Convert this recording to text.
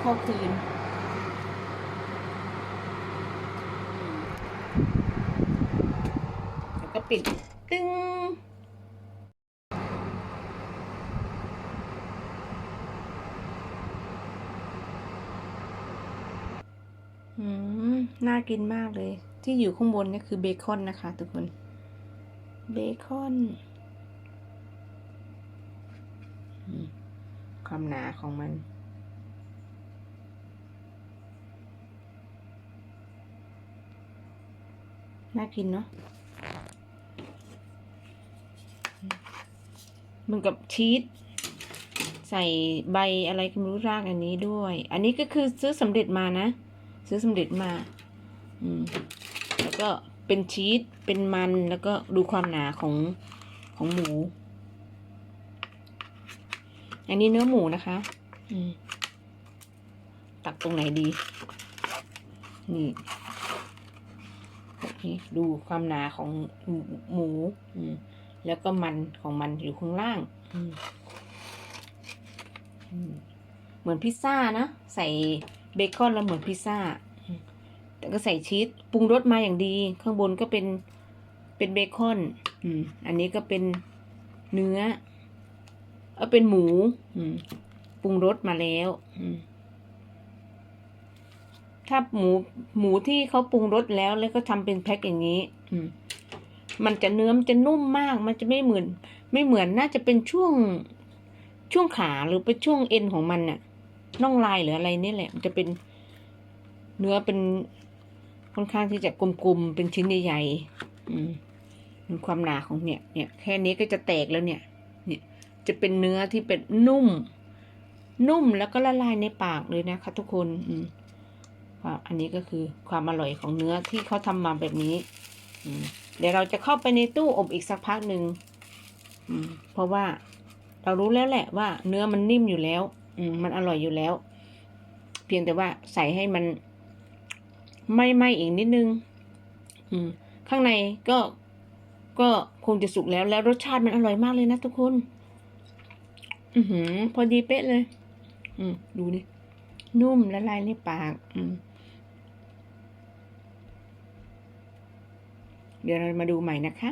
เข้าคืนแล้วก็ปิด ตึ้งอืมน่ากินมากเลย ที่อยู่ข้างบนนี่คือเบคอนนะคะ ทุกคน เบคอนความหนาของมัน น่ากินเนาะเหมันกับชีสใส่ใบอะไรก็ไม่รู้รากอันนี้ด้วย อันนี้ก็คือซื้อสำเร็จมานะ ซื้อสำเร็จมา อืม แล้วก็เป็นชีสเป็นมันแล้วก็ดูความหนาของของหมู อันนี้เนื้อหมูนะคะ อืมตักตรงไหนดี นี่ ดูความหนาของหมูอืมแล้วก็มันของมันอยู่ข้างล่างอืมเหมือนพิซซ่านะ ใส่เบคอนแล้วเหมือนพิซซ่าแต่ก็ใส่ชีสปรุงรสมาอย่างดี ข้างบนก็เป็นเป็นเบคอน อืม อันนี้ก็เป็นเนื้อ เออเป็นหมู อืม ปรุงรสมาแล้ว อืม ถ้าหมูหมูที่เขาปรุงรสแล้วแล้วก็ทำเป็นแพ็คอย่างนี้ อืม มันจะเนื้อมันจะนุ่มมาก มันจะไม่เหมือน ไม่เหมือนน่าจะเป็นช่วงช่วงขาหรือเป็นช่วงเอ็นของมันน่ะน่องลายหรืออะไรนี่แหละ มันจะเป็นเนื้อเป็นค่อนข้างที่จะกลมๆเป็นชิ้นใหญ่ๆอืมมันความหนาของเนี่ย เนี่ย แค่นี้ก็จะแตกแล้วเนี่ย เนี่ย จะเป็นเนื้อที่เป็นนุ่ม นุ่มแล้วก็ละลายในปากเลยนะคะทุกคน อืมว่า อันนี้ก็คือความอร่อยของเนื้อที่เขาทำมาแบบนี้ เดี๋ยวเราจะเข้าไปในตู้อบอีกสักพักหนึ่งเพราะว่าเรารู้แล้วแหละว่าเนื้อมันนิ่มอยู่แล้วมันอร่อยอยู่แล้ว เพียงแต่ว่าใส่ให้มันไม่ไหม้อีกนิดนึงข้างในก็ก็คงจะสุกแล้วแล้วรสชาติมันอร่อยมากเลยนะทุกคน อือหือ พอดีเป๊ะเลย อืมดูดินุ่มละลายในปาก อืม เดี๋ยวเรามาดูใหม่นะคะ